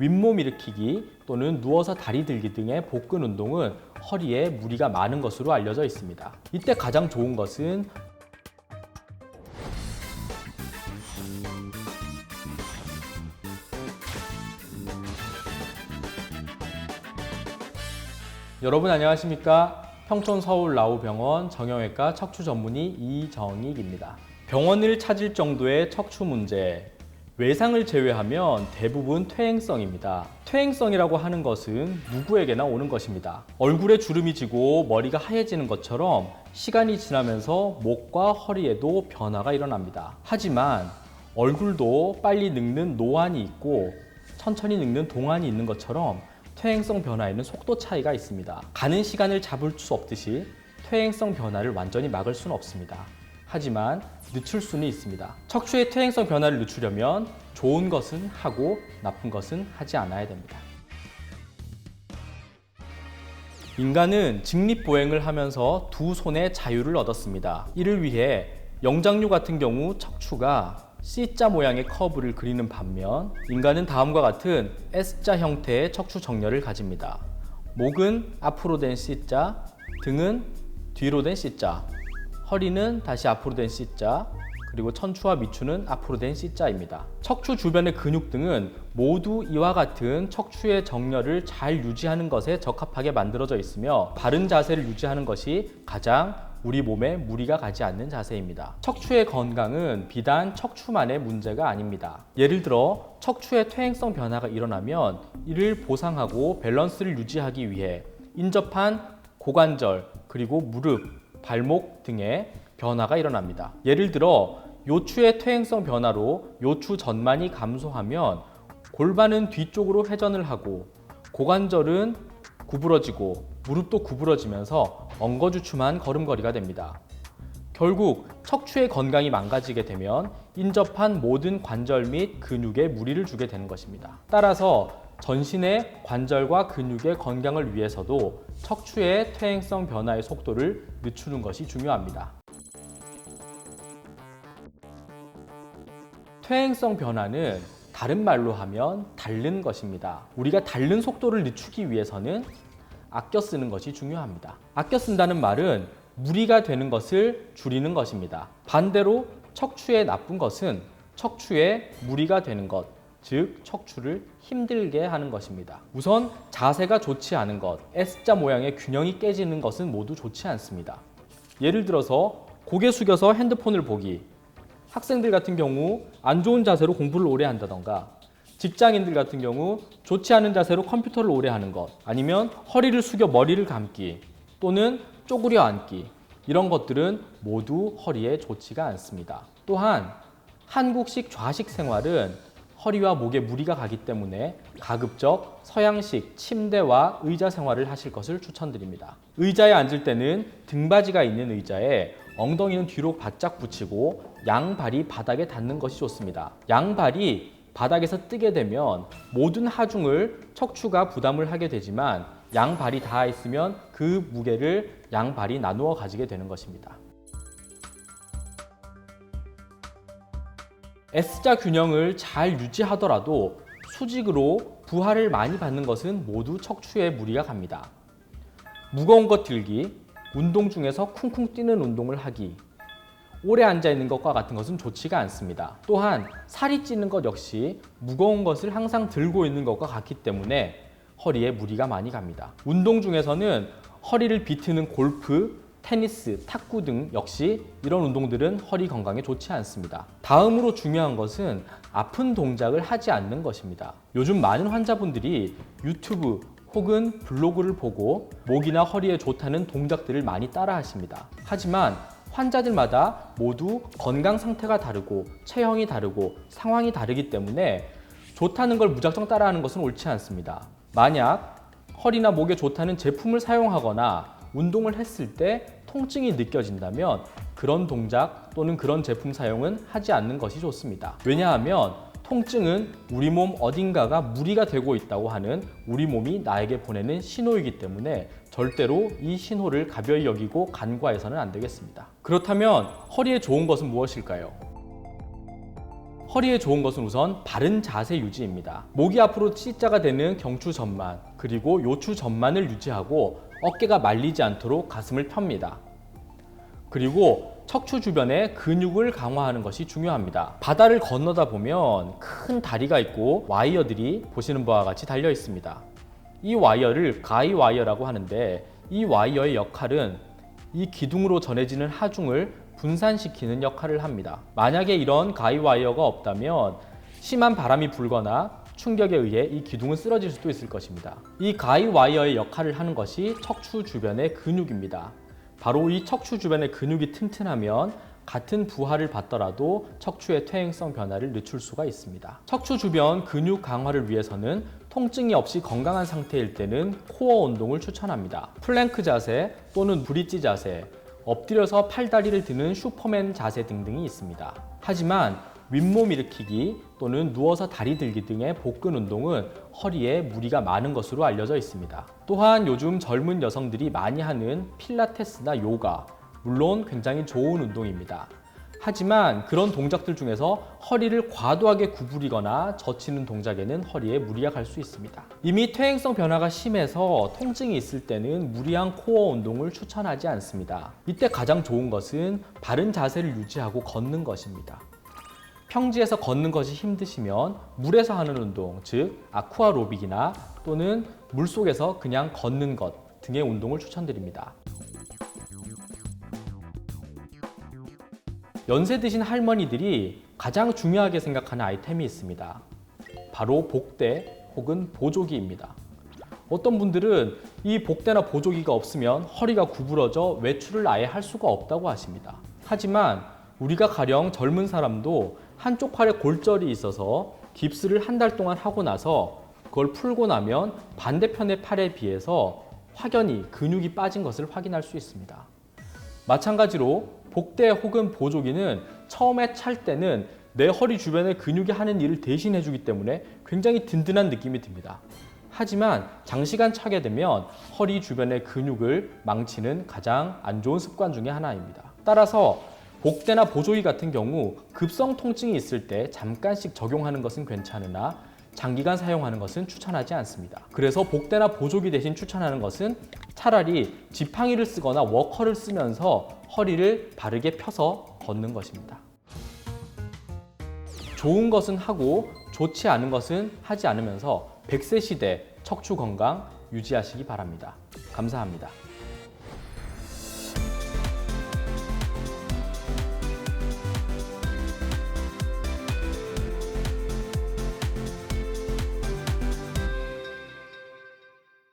윗몸 일으키기 또는 누워서 다리 들기 등의 복근 운동은 허리에 무리가 많은 것으로 알려져 있습니다. 이때 가장 좋은 것은 여러분 안녕하십니까? 평촌 서울 라우병원 정형외과 척추 전문의 이정익입니다. 병원을 찾을 정도의 척추 문제, 외상을 제외하면 대부분 퇴행성입니다. 퇴행성이라고 하는 것은 누구에게나 오는 것입니다. 얼굴에 주름이 지고 머리가 하얘지는 것처럼 시간이 지나면서 목과 허리에도 변화가 일어납니다. 하지만 얼굴도 빨리 늙는 노안이 있고 천천히 늙는 동안이 있는 것처럼 퇴행성 변화에는 속도 차이가 있습니다. 가는 시간을 잡을 수 없듯이 퇴행성 변화를 완전히 막을 수는 없습니다. 하지만 늦출 수는 있습니다. 척추의 퇴행성 변화를 늦추려면 좋은 것은 하고 나쁜 것은 하지 않아야 됩니다. 인간은 직립보행을 하면서 두 손의 자유를 얻었습니다. 이를 위해 영장류 같은 경우 척추가 C자 모양의 커브를 그리는 반면 인간은 다음과 같은 S자 형태의 척추 정렬을 가집니다. 목은 앞으로 된 C자, 등은 뒤로 된 C자, 허리는 다시 앞으로 된 C자, 그리고 천추와 미추는 앞으로 된 C자입니다. 척추 주변의 근육 등은 모두 이와 같은 척추의 정렬을 잘 유지하는 것에 적합하게 만들어져 있으며 바른 자세를 유지하는 것이 가장 우리 몸에 무리가 가지 않는 자세입니다. 척추의 건강은 비단 척추만의 문제가 아닙니다. 예를 들어 척추의 퇴행성 변화가 일어나면 이를 보상하고 밸런스를 유지하기 위해 인접한 고관절 그리고 무릎, 발목 등의 변화가 일어납니다. 예를 들어 요추의 퇴행성 변화로 요추 전만이 감소하면 골반은 뒤쪽으로 회전을 하고 고관절은 구부러지고 무릎도 구부러지면서 엉거주춤한 걸음걸이가 됩니다. 결국 척추의 건강이 망가지게 되면 인접한 모든 관절 및 근육에 무리를 주게 되는 것입니다. 따라서 전신의 관절과 근육의 건강을 위해서도 척추의 퇴행성 변화의 속도를 늦추는 것이 중요합니다. 퇴행성 변화는 다른 말로 하면 닳는 것입니다. 우리가 닳는 속도를 늦추기 위해서는 아껴 쓰는 것이 중요합니다. 아껴 쓴다는 말은 무리가 되는 것을 줄이는 것입니다. 반대로 척추에 나쁜 것은 척추에 무리가 되는 것, 즉 척추를 힘들게 하는 것입니다. 우선 자세가 좋지 않은 것, S자 모양의 균형이 깨지는 것은 모두 좋지 않습니다. 예를 들어서 고개 숙여서 핸드폰을 보기, 학생들 같은 경우 안 좋은 자세로 공부를 오래 한다던가 직장인들 같은 경우 좋지 않은 자세로 컴퓨터를 오래 하는 것 아니면 허리를 숙여 머리를 감기 또는 쪼그려 앉기 이런 것들은 모두 허리에 좋지가 않습니다. 또한 한국식 좌식 생활은 허리와 목에 무리가 가기 때문에 가급적 서양식 침대와 의자 생활을 하실 것을 추천드립니다. 의자에 앉을 때는 등받이가 있는 의자에 엉덩이는 뒤로 바짝 붙이고 양발이 바닥에 닿는 것이 좋습니다. 양발이 바닥에서 뜨게 되면 모든 하중을 척추가 부담을 하게 되지만 양발이 닿아 있으면 그 무게를 양발이 나누어 가지게 되는 것입니다. S자 균형을 잘 유지하더라도 수직으로 부하를 많이 받는 것은 모두 척추에 무리가 갑니다. 무거운 것 들기, 운동 중에서 쿵쿵 뛰는 운동을 하기, 오래 앉아 있는 것과 같은 것은 좋지가 않습니다. 또한 살이 찌는 것 역시 무거운 것을 항상 들고 있는 것과 같기 때문에 허리에 무리가 많이 갑니다. 운동 중에서는 허리를 비트는 골프, 테니스, 탁구 등 역시 이런 운동들은 허리 건강에 좋지 않습니다. 다음으로 중요한 것은 아픈 동작을 하지 않는 것입니다. 요즘 많은 환자분들이 유튜브 혹은 블로그를 보고 목이나 허리에 좋다는 동작들을 많이 따라 하십니다. 하지만 환자들마다 모두 건강 상태가 다르고 체형이 다르고 상황이 다르기 때문에 좋다는 걸 무작정 따라하는 것은 옳지 않습니다. 만약 허리나 목에 좋다는 제품을 사용하거나 운동을 했을 때 통증이 느껴진다면 그런 동작 또는 그런 제품 사용은 하지 않는 것이 좋습니다. 왜냐하면 통증은 우리 몸 어딘가가 무리가 되고 있다고 하는 우리 몸이 나에게 보내는 신호이기 때문에 절대로 이 신호를 가벼이 여기고 간과해서는 안 되겠습니다. 그렇다면 허리에 좋은 것은 무엇일까요? 허리에 좋은 것은 우선 바른 자세 유지입니다. 목이 앞으로 C자가 되는 경추 전만 그리고 요추 전만을 유지하고 어깨가 말리지 않도록 가슴을 펴니다. 그리고 척추 주변의 근육을 강화하는 것이 중요합니다. 바다를 건너다 보면 큰 다리가 있고 와이어들이 보시는 바와 같이 달려 있습니다. 이 와이어를 가이 와이어라고 하는데 이 와이어의 역할은 이 기둥으로 전해지는 하중을 분산시키는 역할을 합니다. 만약에 이런 가이 와이어가 없다면 심한 바람이 불거나 충격에 의해 이 기둥은 쓰러질 수도 있을 것입니다. 이 가이 와이어의 역할을 하는 것이 척추 주변의 근육입니다. 바로 이 척추 주변의 근육이 튼튼하면 같은 부하를 받더라도 척추의 퇴행성 변화를 늦출 수가 있습니다. 척추 주변 근육 강화를 위해서는 통증이 없이 건강한 상태일 때는 코어 운동을 추천합니다. 플랭크 자세 또는 브릿지 자세, 엎드려서 팔다리를 드는 슈퍼맨 자세 등등이 있습니다. 하지만 윗몸 일으키기 또는 누워서 다리 들기 등의 복근 운동은 허리에 무리가 많은 것으로 알려져 있습니다. 또한 요즘 젊은 여성들이 많이 하는 필라테스나 요가, 물론 굉장히 좋은 운동입니다. 하지만 그런 동작들 중에서 허리를 과도하게 구부리거나 젖히는 동작에는 허리에 무리가 갈 수 있습니다. 이미 퇴행성 변화가 심해서 통증이 있을 때는 무리한 코어 운동을 추천하지 않습니다. 이때 가장 좋은 것은 바른 자세를 유지하고 걷는 것입니다. 평지에서 걷는 것이 힘드시면 물에서 하는 운동, 즉 아쿠아로빅이나 또는 물속에서 그냥 걷는 것 등의 운동을 추천드립니다. 연세 드신 할머니들이 가장 중요하게 생각하는 아이템이 있습니다. 바로 복대 혹은 보조기입니다. 어떤 분들은 이 복대나 보조기가 없으면 허리가 구부러져 외출을 아예 할 수가 없다고 하십니다. 하지만 우리가 가령 젊은 사람도 한쪽 팔에 골절이 있어서 깁스를 한 달 동안 하고 나서 그걸 풀고 나면 반대편의 팔에 비해서 확연히 근육이 빠진 것을 확인할 수 있습니다. 마찬가지로 복대 혹은 보조기는 처음에 찰 때는 내 허리 주변의 근육이 하는 일을 대신해 주기 때문에 굉장히 든든한 느낌이 듭니다. 하지만 장시간 차게 되면 허리 주변의 근육을 망치는 가장 안 좋은 습관 중에 하나입니다. 따라서 복대나 보조기 같은 경우 급성 통증이 있을 때 잠깐씩 적용하는 것은 괜찮으나 장기간 사용하는 것은 추천하지 않습니다. 그래서 복대나 보조기 대신 추천하는 것은 차라리 지팡이를 쓰거나 워커를 쓰면서 허리를 바르게 펴서 걷는 것입니다. 좋은 것은 하고 좋지 않은 것은 하지 않으면서 100세 시대 척추 건강 유지하시기 바랍니다. 감사합니다.